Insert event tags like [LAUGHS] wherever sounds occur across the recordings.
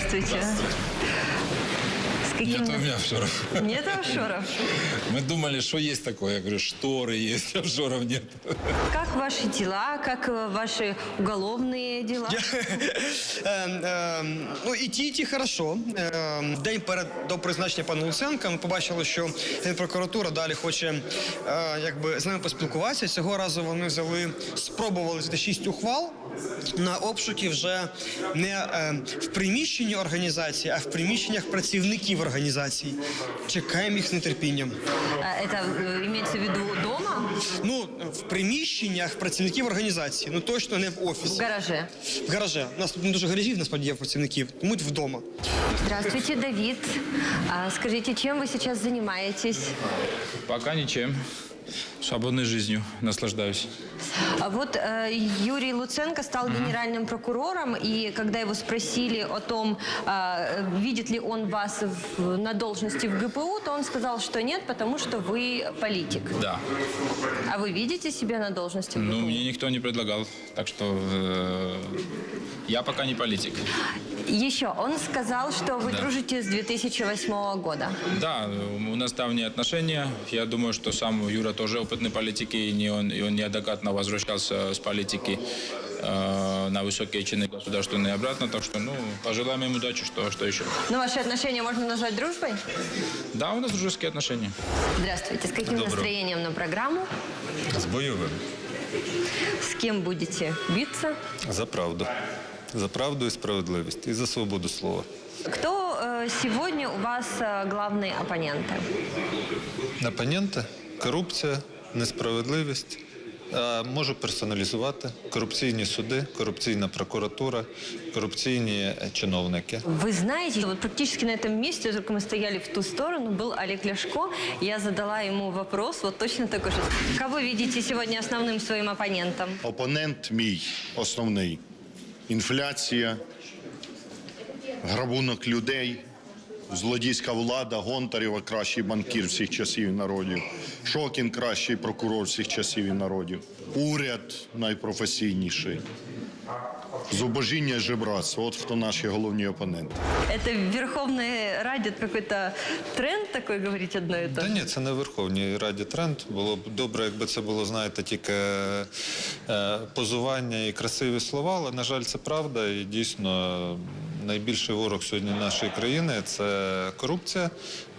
Здравствуйте. Здравствуйте каким... Нет у меня офшоров. Нет офшоров? Мы думали, что есть такое. Я говорю, шторы есть, офшоров [LAUGHS] нет. Как ваши дела? Как э, ваши уголовные дела? Ем, ем, [LAUGHS] ну, і ті, і ті хорошо. Ем, день перед до призначення пана Луценка ми побачили, що Генпрокуратура далі хоче е, якби, з нами поспілкуватися. Цього разу вони взяли, спробували взяти шість ухвал на обшуки вже не е, в приміщенні організації, а в приміщеннях працівників організації. Чекаємо їх з нетерпінням. А Это э, имеется в виду дома? Ну, в приміщеннях працівників організації, ну точно не в В офісі. гараже? В гараже. У нас тут не дуже гаражів, насправді є працівників, тому вдома. Здравствуйте, Давид. А, скажите, чем вы сейчас занимаетесь? Пока ничем. Свободной жизнью наслаждаюсь. А Вот э, Юрий Луценко стал генеральным прокурором, и когда его спросили о том, а, видит ли он вас в- на должности в ГПУ, то он сказал, что нет, потому что вы политик. Да. А вы видите себя на должности в ГПУ? Ну, мне никто не предлагал. Так что э, я пока не политик. Еще, он сказал, что вы Да. дружите с 2008 года. Да, у нас давние отношения. Я думаю, что сам Юра тоже опытный политик, и не он, и он неоднократно возвращался с политики э, на высокие чины государственные и обратно. Так что, ну, пожелаем им удачи, что, что еще. Но ваши отношения можно назвать дружбой? Да, у нас дружеские отношения. Здравствуйте. С каким настроением на программу? З бойовим. С кем будете биться? За правду. За правду і справедливість. І за свободу слова. Кто э, сегодня у вас э, главные оппоненты? Опоненти корупція, несправедливість. А можу персоналізувати корупційні суди, корупційна прокуратура, корупційні е, чиновники. Вы знаете, вот практически на этом месте, только мы стояли в ту сторону, был Олег Ляшко. Я задала ему вопрос, вот точно такой же. Кого видите сегодня основным своим оппонентом? Опонент мій основний інфляція, грабунок людей, злодійська влада, Гонтарєва кращий банкір всіх часів і народів, Шокін кращий прокурор всіх часів і народів, уряд найпрофесійніший. Зубожіння і жебратство. От хто наші головні опоненти. Это в Верховной Раде какой-то тренд такой говорить одно и то Та ні, це не в Верховній Раді тренд. Було б добре, якби це було, знаєте, тільки е, позування і красиві слова, але, на жаль, це правда. І дійсно найбільший ворог сьогодні нашої країни це корупція.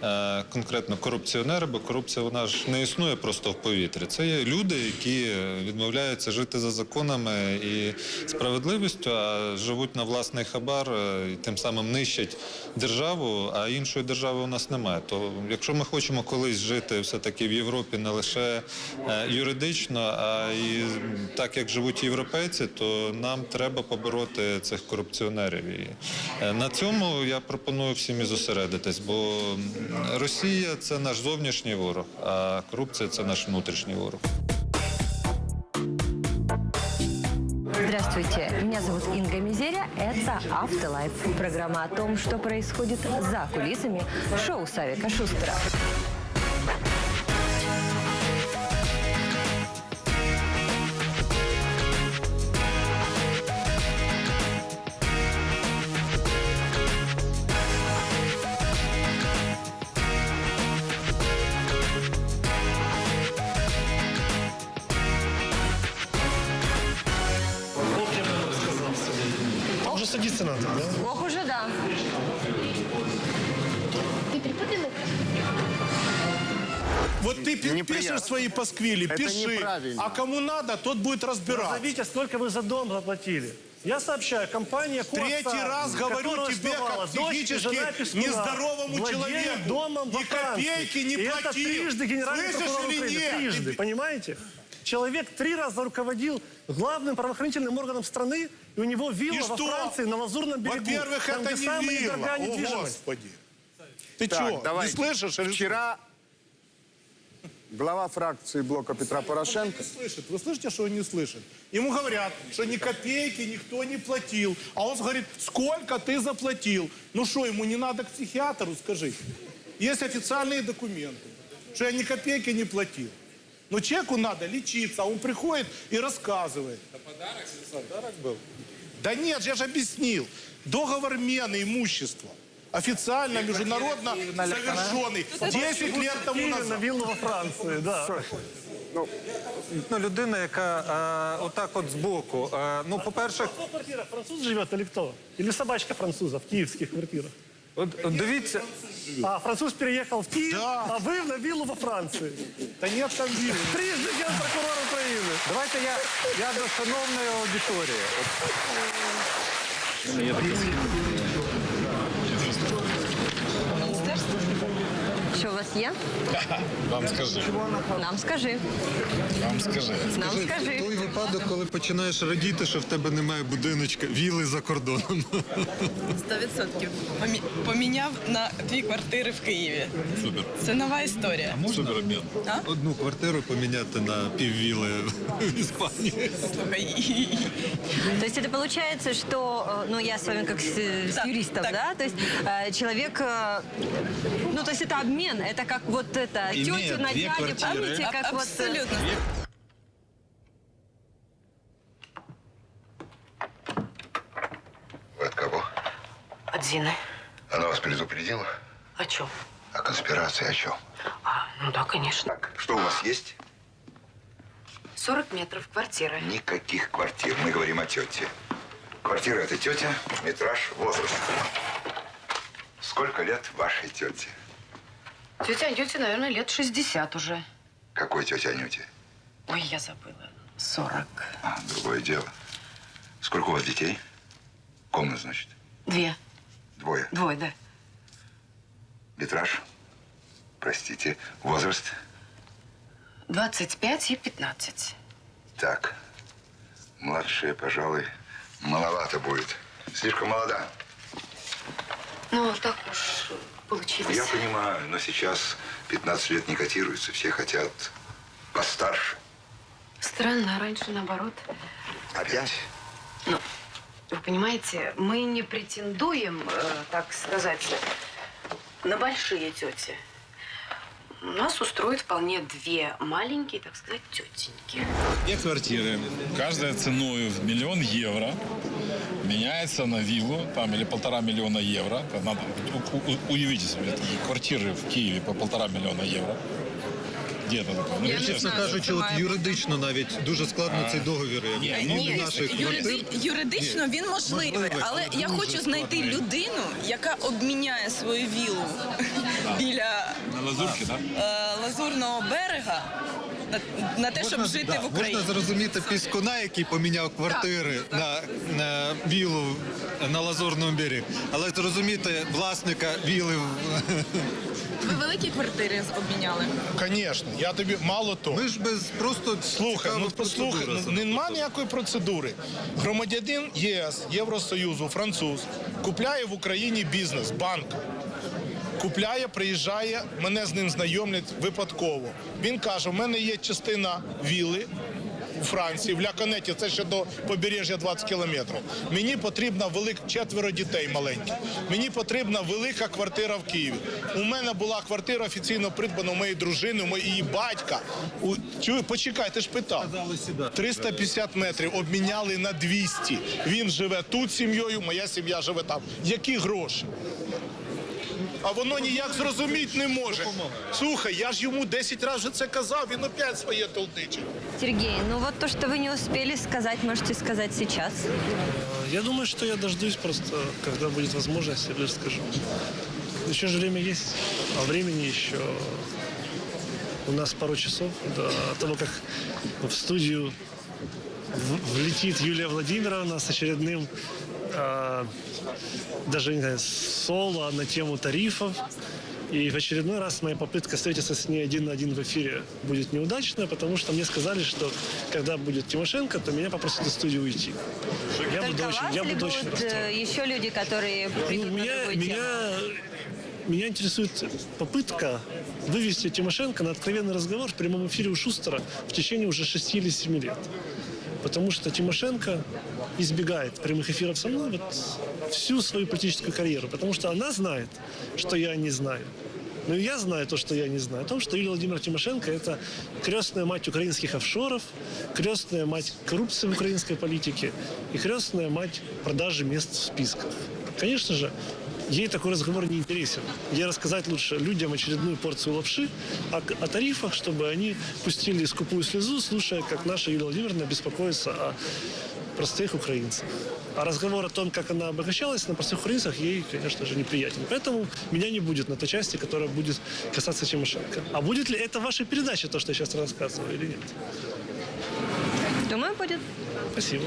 Е, конкретно корупціонери, бо корупція вона ж не існує просто в повітрі. Це є люди, які відмовляються жити за законами і справедливістю, а живуть на власний хабар е, і тим самим нищать державу, а іншої держави у нас немає. То якщо ми хочемо колись жити все-таки в Європі не лише е, юридично, а і так як живуть європейці, то нам треба побороти цих корупціонерів. І на цьому я пропоную всім і зосередитись, бо Росія це наш зовнішній ворог, а корупція це наш внутрішній ворог. Здравствуйте, меня зовут Инга Мизеря. Это Автолайф. Программа о том, что происходит за кулисами шоу Савика Шустера. Ты Неприятно. пишешь свои пасквили, Это пиши. неправильно. А кому надо, тот будет разбираться. Назовите, сколько вы за дом заплатили. Я сообщаю, компания Коста, Третий раз говорю которая тебе, основала как дочь и психически жена Пескуна, нездоровому владеет человеку. домом во Ни Франции. копейки не и это платил. трижды генеральный Слышишь прокурор или Украины. нет? Трижды, Ты- понимаете? Человек три раза руководил главным правоохранительным органом страны, и у него И вилла во что? Франции на Лазурном берегу. Во-первых, там, это где не самая вилла. дорогая О, недвижимость. Господи. Ты Так, что, не давайте. слышишь? или что? Вчера глава фракции блока Петра Порошенко слышит. Вы слышите, что он не слышит? Ему говорят, что ни копейки никто не платил. А он говорит, сколько ты заплатил? Ну что, ему не надо к психиатру, скажи. Есть официальные документы, что я ни копейки не платил. Но человеку надо лечиться, а он приходит и рассказывает. Это подарок? Подарок был. Да нет, я же объяснил. Договор мены имущества. Официально, международно совершенный. 10 лет тому Киеве на назад. виллу во Франции, да. Ну, людина, яка е, отак от збоку. Е, ну, по-перше, Кто в квартирах? Француз живет или кто? Или собачка француза в киевских квартирах? от, от дивіться, А, француз переехал в Киев, Да. а вы на виллу во Франции. Да нет там виллы. Трижды генпрокурор Украины. давайте я, я до шановної аудиторії. От, Що у вас є? [LAUGHS] Вам скажи, Нам скажи. вам скажи. Нам скажи. той випадок, коли починаєш радіти, що в тебе немає будиночка, віли за кордоном. 100% Помі- поміняв на дві квартири в Києві. Супер. Це нова історія. Супер обмен. Одну квартиру поміняти на піввіли в Іспанії. Слухай, То есть это получается, что, э, ну, я с вами как с, с Так, юристом, так. да? То есть э, человек, э, ну, то есть это обмен, Это как вот это, Имеет тетю на две дядю, квартиры. помните, как вот... э, абсолютно. Вы от кого? От Зины. Она вас предупредила? О чем? О конспирации о чем? А, ну да, конечно. Так, что у вас есть? 40 метров квартира. Никаких квартир. Мы говорим о тете. Квартира это тетя, метраж, возраст. Сколько лет вашей тете? Тетя Анюте, наверное, лет 60 уже. Какой тете Анюте? Ой, я забыла. 40. А, другое дело. Сколько у вас детей? Комнат, значит? Две. Двое. Двое, да. Метраж? Простите. Возраст? 25 и 15. Так. Младшая, пожалуй, маловато будет. Слишком молода. Ну, так уж получилось. Я понимаю, но сейчас 15 лет не котируется. Все хотят постарше. Странно, а раньше наоборот. Опять? Ну, вы понимаете, мы не претендуем, э, так сказать, на большие тети. Нас устроит вполне две маленькие, так сказать, тетеньки. Две квартиры, каждая ценой в миллион евро, меняется на виллу, там, или полтора миллиона евро. Это Надо, у- у- уявите себе, такие квартиры в Киеве по полтора миллиона евро. Где там? Ну, Я не честно. знаю. Кажучи, от юридично навіть дуже складно цей договір. як Ні, ну, Ні, наших юриди- юридично він можливий, Можливий, але але я дуже хочу знайти складний. людину, яка обміняє свою вілу біля На е, лазурного берега на, на те, щоб жити да, в Україні. можна зрозуміти піскуна, який поміняв квартири на, на вілу на Лазурному берегі. Але зрозуміти власника віли в- Ви великі квартири обміняли? Конечно, я тобі мало того. Ми ж без просто Слухай, ну послухай, ну, нема ніякої процедури. Громадянин ЄС, Євросоюзу, француз купляє в Україні бізнес, банк. Купляє, приїжджає, мене з ним знайомлять випадково. Він каже: у мене є частина вілли у Франції, в Ля-Канеті, це ще до побережжя 20 кілометрів. Мені потрібна велика четверо дітей маленьких. Мені потрібна велика квартира в Києві. У мене була квартира офіційно придбана у моєї дружини, у моєї батька. У, чую, почекай, ти ж питав. 350 метрів обміняли на 200. Він живе тут сім'єю, моя сім'я живе там. Які гроші? А воно ніяк зрозуміти не може. Слухай, я ж йому 10 разів це казав, він опять своє толдичить. Сергей, ну вот то, что вы не успели сказать, можете сказать сейчас. Я думаю, что я дождусь просто, когда будет возможность, я скажу. Еще же время есть, а времени еще у нас пару часов до того, как в студию в- влетит Юлия Владимировна с очередным а, даже не знаю, соло на тему тарифов. И в очередной раз моя попытка встретиться с ней один на один в эфире будет неудачная, потому что мне сказали, что когда будет Тимошенко, то меня попросят из студии уйти. Я Только буду вас очень, я буду очень расстроен. э, еще люди, которые Ну, меня, меня, меня интересует попытка вывести Тимошенко на откровенный разговор в прямом эфире у Шустера в течение уже 6 или 7 лет. Потому что Тимошенко избегает прямых эфиров со мной вот всю свою политическую карьеру. Потому что она знает, что я не знаю. Но я знаю то, что я не знаю, о том, что Юлия Владимировна Тимошенко – это крестная мать украинских офшоров, крестная мать коррупции в украинской политике и крестная мать продажи мест в списках. Конечно же, ей такой разговор не интересен. Ей рассказать лучше людям очередную порцию лапши о, о тарифах, чтобы они пустили скупую слезу, слушая, как наша Юлия Владимировна беспокоится о простых украинцах. А разговор о том, как она обогащалась на простых украинцах, ей, конечно же, неприятен. Поэтому меня не будет на той части, которая будет касаться Тимошенко. А будет ли это в вашей передаче, то, что я сейчас рассказываю, или нет? Думаю, будет. Спасибо.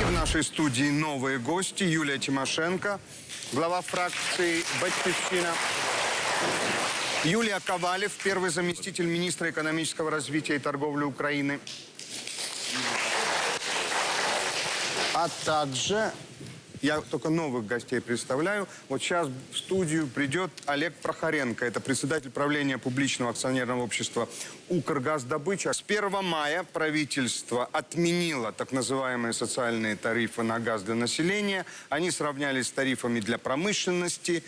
И в нашей студии новые гости. Юлия Тимошенко, глава фракции «Батькивщина». Юлия Ковалев, первый заместитель министра экономического развития и торговли Украины. А также, я только новых гостей представляю, вот сейчас в студию придет Олег Прохоренко. Это председатель правления публичного акционерного общества «Укргаздобыча». С 1 мая правительство отменило так называемые социальные тарифы на газ для населения. Они сравнялись с тарифами для промышленности.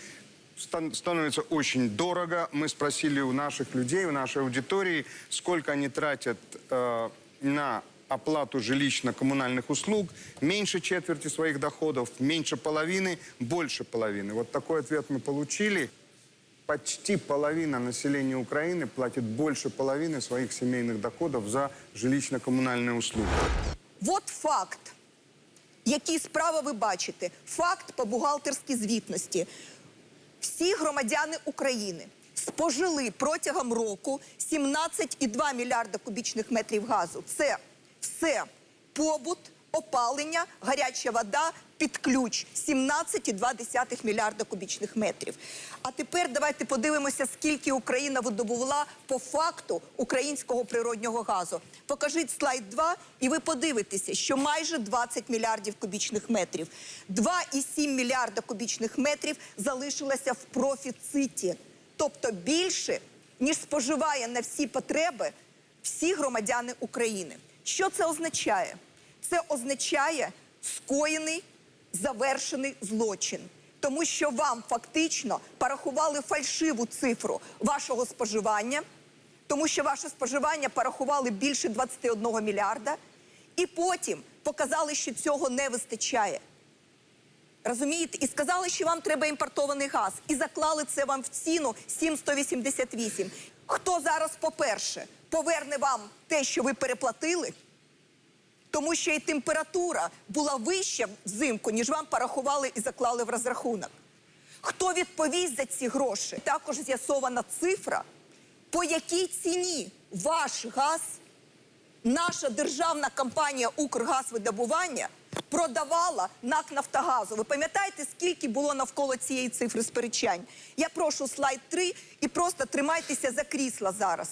Стан- становится очень дорого. Мы спросили у наших людей, у нашей аудитории, сколько они тратят э, на оплату жилищно-коммунальных услуг. Меньше четверти своих доходов, меньше половины, больше половины. Вот такой ответ мы получили. Почти половина населения Украины платит больше половины своих семейных доходов за жилищно-коммунальные услуги. От факт, який справа ви бачите, факт по бухгалтерській звітності. Всі громадяни України спожили протягом року 17,2 мільярда кубічних метрів газу. Це все побут, опалення, гаряча вода під ключ 17,2 мільярда кубічних метрів. А тепер давайте подивимося, скільки Україна видобувала по факту українського природнього газу. Покажіть слайд 2, і ви подивитеся, що майже 20 мільярдів кубічних метрів. 2,7 мільярда кубічних метрів залишилося в профіциті. Тобто більше, ніж споживає на всі потреби всі громадяни України. Що це означає? Це означає скоєний завершений злочин. Тому що вам фактично порахували фальшиву цифру вашого споживання, тому що ваше споживання порахували більше 21 мільярда, і потім показали, що цього не вистачає. Розумієте? І сказали, що вам треба імпортований газ. І заклали це вам в ціну 7,188. Хто зараз, по-перше, поверне вам те, що ви переплатили? Тому що і температура була вища взимку, ніж вам порахували і заклали в розрахунок. Хто відповість за ці гроші? Також з'ясована цифра, по якій ціні ваш газ наша державна компанія Укргазвидобування продавала НАК Нафтогазу. Ви пам'ятаєте, скільки було навколо цієї цифри сперечань? Я прошу слайд 3 і просто тримайтеся за крісла зараз.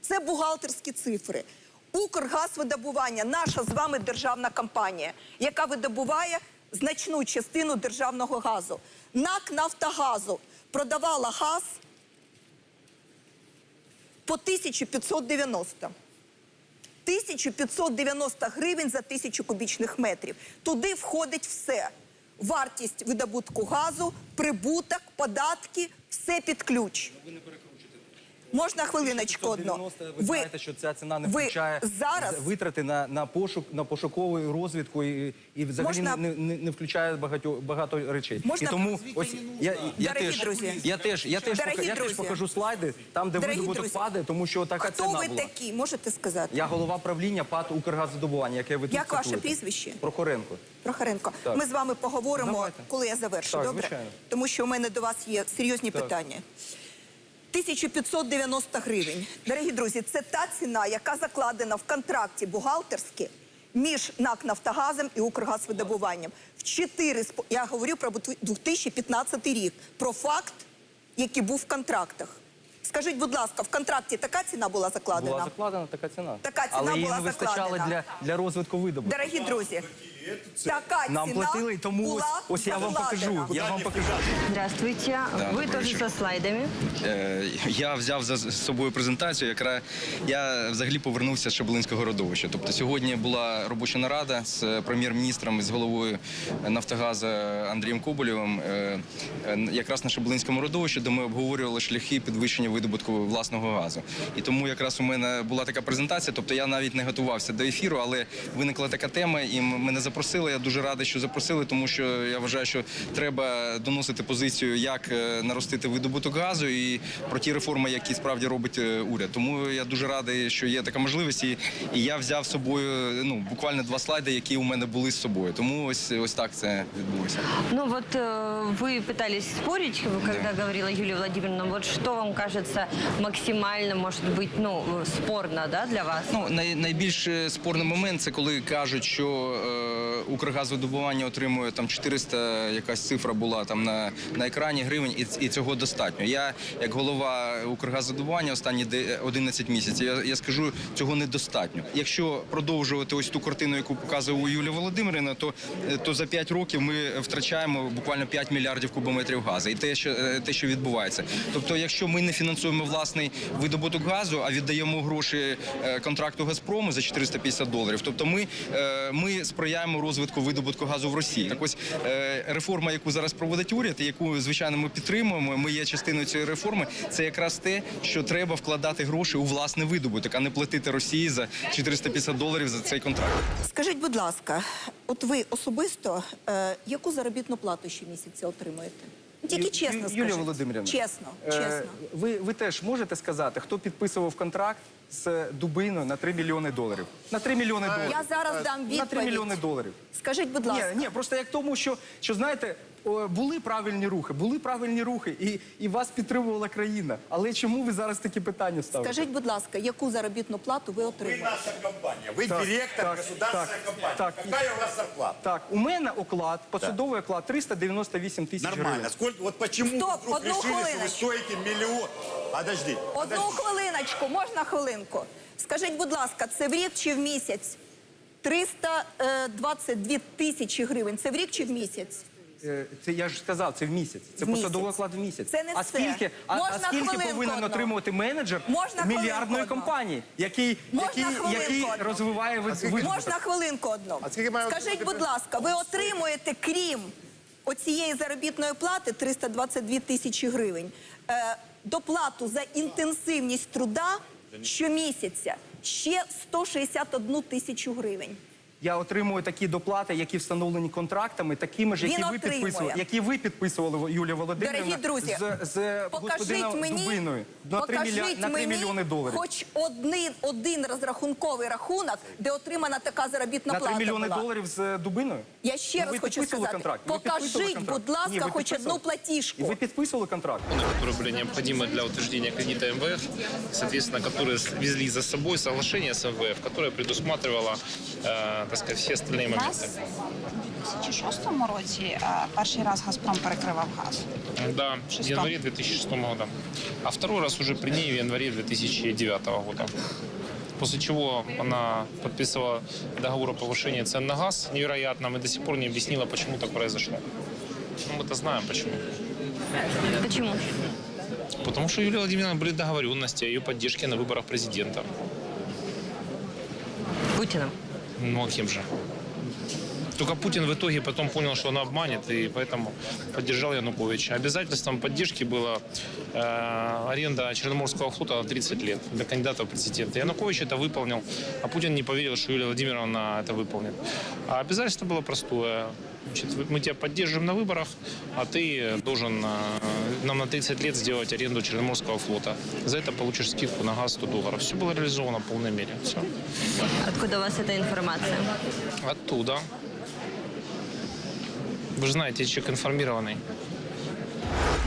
Це бухгалтерські цифри. Укргазвидобування наша з вами державна компанія, яка видобуває значну частину державного газу. НАК Нафтогазу продавала газ по 1590. 1590 гривень за тисячу кубічних метрів. Туди входить все. Вартість видобутку газу, прибуток, податки, все під ключ. Можна хвилиночку одну? ви знаєте, що ця ціна не включає зараз- витрати на, на пошук на пошукову розвідку і, і взагалі Можна- не, не, не включає багато багато речей. Можна- І тому ось я, я Дорогі теж друзі. я теж я теж Дорогі я теж покажу слайди там, де Дорогі видобуток друзі. падає, тому що така Хто ціна ви була. такі? Можете сказати? Я голова правління ПАТ Укргазвидобування, яке ви тут Як ваше прізвище? Прохоренко. Прохоренко, Так. ми з вами поговоримо, Давайте. коли я завершу. Так, добре? звичайно. Тому що у мене до вас є серйозні Так. питання. 1590 гривень. Дорогі друзі, це та ціна, яка закладена в контракті бухгалтерські між НАК Нафтогазом і Укргазвидобуванням. В 4, спо- я говорю про 2015 рік, про факт, який був в контрактах. Скажіть, будь ласка, в контракті така ціна була закладена? Була закладена така ціна. Така ціна Але її була не вистачало закладена. для, для розвитку видобутку. Дорогі друзі, Така Нам ціна платили, тому була ось я вам покажу. Я вам покажу. Здравствуйте. Да, Вы добрый тоже вечер. слайдами. Е, Я взяв за з собою презентацію. Яка я взагалі повернувся з Шабелинського родовища. Тобто сьогодні була робоча нарада з прем'єр-міністром і з головою Нафтогазу Андрієм Коболєвим, е, е, якраз на Шабелинському родовищі, де ми обговорювали шляхи підвищення видобутку власного газу. І тому якраз у мене була така презентація. Тобто я навіть не готувався до ефіру, але виникла така тема, і мене запросили Я дуже радий, що запросили, тому що я вважаю, що треба доносити позицію, як е, наростити видобуток газу і про ті реформи, які справді робить е, уряд. Тому я дуже радий, що є така можливість. І, і я взяв з собою ну буквально два слайди, які у мене були з собою. Тому ось ось так це відбулося. Ну вот э, вы пытались спорить, когда говорила Юлия Владимировна. Вот что вам кажется максимально, может быть, ну, э, спорно, да, для вас? Ну най, найбільш е, спорний момент це коли кажуть, що е, Укргазвидобування отримує там 400, якась цифра була там на, на екрані гривень, і, і цього достатньо. Я як голова Укргазвидобування останні де- 11 місяців, я, я скажу, цього недостатньо. Якщо продовжувати ось ту картину, яку показує Юлія Володимирівна, то, то за 5 років ми втрачаємо буквально 5 мільярдів кубометрів газу. І те, що е, те, що відбувається. Тобто, якщо ми не фінансуємо власний видобуток газу, а віддаємо гроші е, контракту Газпрому за 450 доларів, тобто ми, е, ми сприяємо розвитку видобутку газу в Росії. Так ось е, реформа, яку зараз проводить уряд, і яку звичайно ми підтримуємо. Ми є частиною цієї реформи. Це якраз те, що треба вкладати гроші у власний видобуток, а не платити Росії за 450 доларів за цей контракт. Скажіть, будь ласка, от ви особисто е, яку заробітну плату щомісяця отримуєте? Тільки чесно Ю- скажіть. Володимирівна. Чесно, е, чесно. Ви, ви теж можете сказати, хто підписував контракт з Дубиною на 3 мільйони доларів? На 3 мільйони доларів. Я зараз дам На 3 мільйони доларів. Скажіть, будь ласка. Ні, ні, просто як тому, що, що знаєте, були правильні рухи, були правильні рухи, і, і вас підтримувала країна. Але чому ви зараз такі питання ставите? Скажіть, будь ласка, яку заробітну плату ви отримуєте? наша компания. Вы Так, директор так, государственной так, компании. так. Какая у вас зарплата? Так, у мене оклад, посадовий оклад 398 тисяч Нормально. гривень. Сколько, вот почему Стоп, вы вдруг одну решили, что вы хвилиночку. стоите миллион? Подожди. Одну хвилиночку, можна хвилинку? Скажіть, будь ласка, це в рік чи в місяць? 322 тисячі гривень. Це в рік чи в місяць? Е, Це я ж сказав, це в місяць. Це В посадовий місяць. оклад в місяць. Це не а все. скільки, а, а скільки хвилинку повинен одну? отримувати менеджер Можна мільярдної одну? компанії, який, Можна який, хвилинку який одну? розвиває вид- видобуток? Можна хвилинку одну? Скажіть, будь ласка, ви отримуєте, крім оцієї заробітної плати 322 тисячі гривень, е, доплату за інтенсивність труда щомісяця ще 161 тисячу гривень Я отримую такі доплати, які встановлені контрактами, такими ж, які Він ви отримує. підписували, які ви підписували, Юлія Володимирівна, Дорогі друзі, з, з покажіть господином мені, Дубиною на 3, покажіть мілья... на 3 мені мільйони доларів. хоч один, один розрахунковий рахунок, де отримана така заробітна на 3 плата мільйони була. доларів з Дубиною? Я ще Ну, раз ви хочу підписували сказати, контракт? Ви підписували покажіть, контракт? будь ласка, Ні, ви хоч підписували. одну платіжку. І ви підписували контракт? которые были необходимы для утверждения кредита МВФ, соответственно, которые везли за собой соглашение с МВФ, которое предусматривало, э, так сказать, все остальные моменты. У 2006 році е, перший раз Газпром перекривав газ. Да, в Шестом. январе 2006 года. А второй раз уже при ней в январе 2009 года. После чего она подписывала договор о повышении цен на газ невероятно. Мы до сих пор не объяснила, почему так произошло. Ну, мы-то знаем, почему. Почему? Потому что у Юлии Владимировны были договоренности о ее поддержке на выборах президента. Путиным. Ну, а кем же? Только Путин в итоге потом понял, что она обманет, и поэтому поддержал Януковича. Обязательством поддержки была э, аренда Черноморского флота на 30 лет для кандидата в президенты. Янукович это выполнил, а Путин не поверил, что Юлия Владимировна это выполнит. А обязательство было простое. Значит, мы тебя поддерживаем на выборах, а ты должен э, нам на 30 лет сделать аренду Черноморского флота. За это получишь скидку на газ 100 долларов. Все было реализовано в полной мере. Все. Откуда у вас эта информация? Оттуда. Вы же знаете, человек информированный.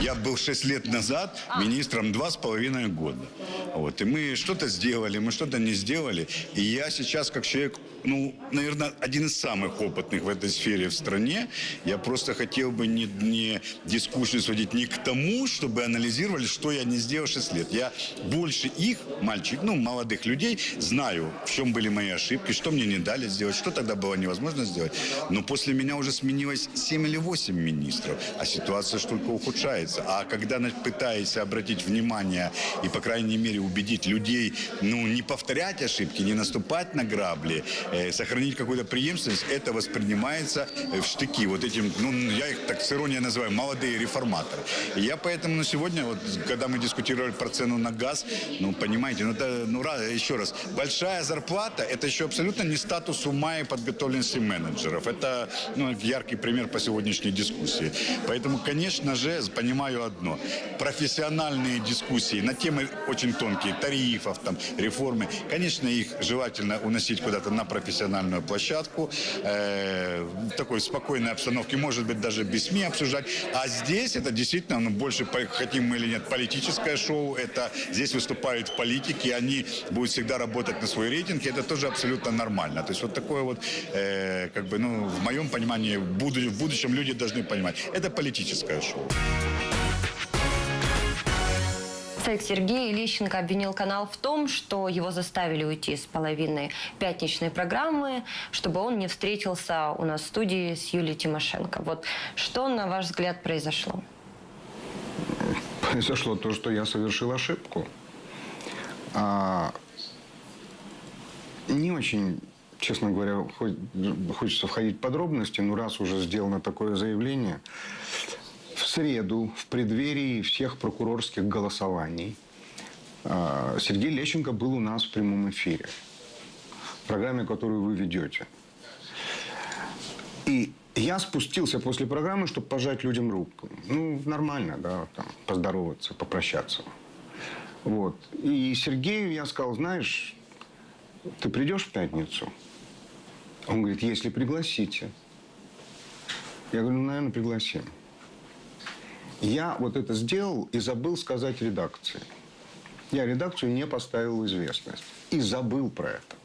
Я был 6 лет назад министром два с половиной года. Вот. И мы что-то сделали, мы что-то не сделали. И я сейчас, как человек, ну, наверное, один из самых опытных в этой сфере в стране, я просто хотел бы не, не дискуссию сводить не к тому, чтобы анализировали, что я не сделал 6 лет. Я больше их, мальчик, ну, молодых людей, знаю, в чем были мои ошибки, что мне не дали сделать, что тогда было невозможно сделать. Но после меня уже сменилось 7 или 8 министров, а ситуация только ухудшается. А когда пытаешься обратить внимание и, по крайней мере, убедить людей, ну, не повторять ошибки, не наступать на грабли, сохранить какую-то преемственность, это воспринимается э, в штыки. Вот этим, ну, я их так с иронией называю, молодые реформаторы. И я поэтому на сегодня, вот, когда мы дискутировали про цену на газ, ну, понимаете, ну, это, ну, раз, еще раз, большая зарплата, это еще абсолютно не статус ума и подготовленности менеджеров. Это, ну, яркий пример по сегодняшней дискуссии. Поэтому, конечно же, понимаю одно. Профессиональные дискуссии на темы очень тонкие, тарифов, там, реформы, конечно, их желательно уносить куда-то на профессиональную площадку, э, в такой спокойной обстановке, может быть, даже без СМИ обсуждать. А здесь это действительно, ну, больше, хотим мы или нет, политическое шоу. Это здесь выступают политики, они будут всегда работать на свой рейтинг, и это тоже абсолютно нормально. То есть вот такое вот, э, как бы, ну, в моем понимании, в будущем люди должны понимать, это политическое шоу. Сергей Лещенко обвинил канал в том, что его заставили уйти с половины пятничной программы, чтобы он не встретился у нас в студии с Юлией Тимошенко. Вот что, на ваш взгляд, произошло? Произошло то, что я совершил ошибку. А, не очень, честно говоря, хо- хочется входить в подробности, но раз уже сделано такое заявление, в среду, в преддверии всех прокурорских голосований, а, Сергей Лещенко был у нас в прямом эфире. В программе, которую вы ведете. И я спустился после программы, чтобы пожать людям руку. Ну, нормально, да, там, поздороваться, попрощаться. Вот. И Сергею я сказал, знаешь, ты придешь в пятницу? Он говорит, если пригласите. Я говорю, ну, наверное, пригласим. Я вот это сделал и забыл сказать редакции. Я редакцию не поставил в известность. И забыл про это.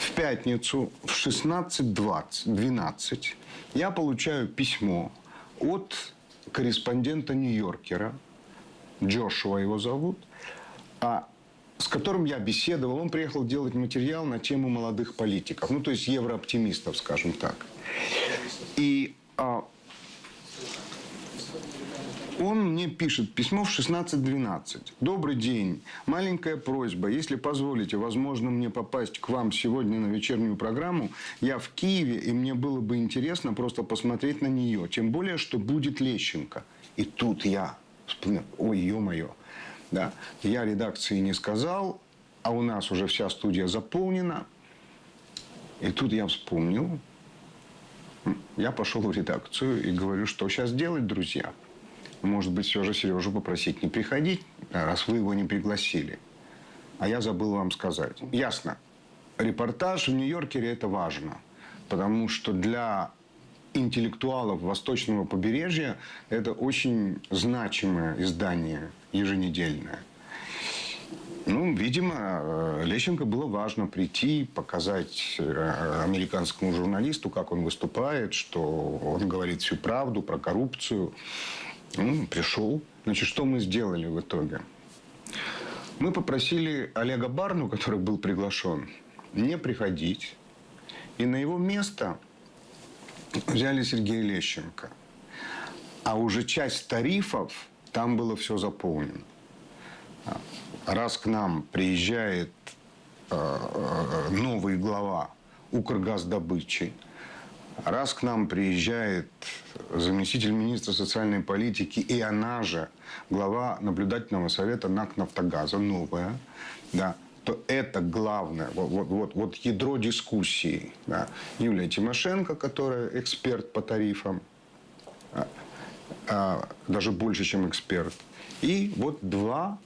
В пятницу в 16.20, 12 я получаю письмо от корреспондента Нью-Йоркера, Джошуа его зовут, а с которым я беседовал. Он приехал делать материал на тему молодых политиков, ну, то есть еврооптимистов, скажем так. И а, он мне пишет письмо в 16.12. Добрый день. Маленькая просьба. Если позволите, возможно, мне попасть к вам сегодня на вечернюю программу. Я в Киеве, и мне было бы интересно просто посмотреть на нее. Тем более, что будет Лещенко. И тут я вспомнил, ой, ё-моё. Да. Я редакции не сказал, а у нас уже вся студия заполнена. И тут я вспомнил. Я пошел в редакцию и говорю, что сейчас делать, друзья? Может быть, все же Сережу попросить не приходить, раз вы его не пригласили. А я забыл вам сказать. Ясно. Репортаж в Нью-Йоркере – это важно. Потому что для интеллектуалов восточного побережья это очень значимое издание еженедельное. Ну, видимо, э, Лещенко было важно прийти, показать э, американскому журналисту, как он выступает, что он говорит всю правду про коррупцию. Ну, пришел. Значит, что мы сделали в итоге? Мы попросили Олега Барну, который был приглашен, не приходить. И на его место взяли Сергея Лещенко. А уже часть тарифов, там было все заполнено. Раз к нам приезжает э, э, новый глава Укргаздобычи, раз к нам приезжает заместитель министра социальной политики, и она же глава наблюдательного совета НАК «Нафтогаза», новая, да, то это главное, вот, вот, вот, ядро дискуссии. Да. Юлия Тимошенко, которая эксперт по тарифам, а, а, даже больше, чем эксперт. И вот два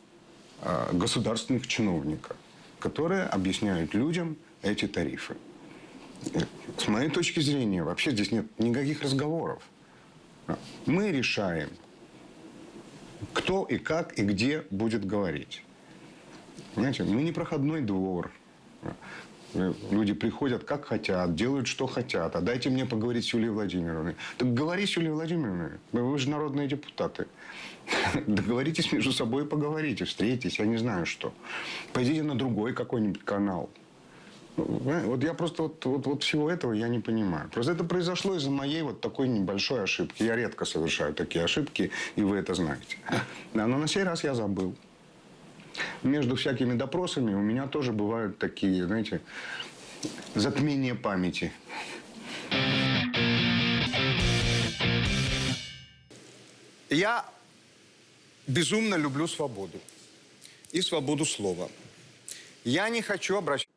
а, государственных чиновника, которые объясняют людям эти тарифы. С моей точки зрения, вообще здесь нет никаких разговоров. Мы решаем, кто и как и где будет говорить. Понимаете, мы не проходной двор. Люди приходят как хотят, делают что хотят. А дайте мне поговорить с Юлией Владимировной. Так говори с Юлией Владимировной. Вы же народные депутаты. [LAUGHS] Договоритесь между собой и поговорите, встретитесь, я не знаю что. Пойдите на другой какой-нибудь канал. Вот я просто вот, вот, вот всего этого я не понимаю. Просто это произошло из-за моей вот такой небольшой ошибки. Я редко совершаю такие ошибки, и вы это знаете. Но на сей раз я забыл. Между всякими допросами у меня тоже бывают такие, знаете, затмения памяти. Я безумно люблю свободу и свободу слова. Я не хочу обращаться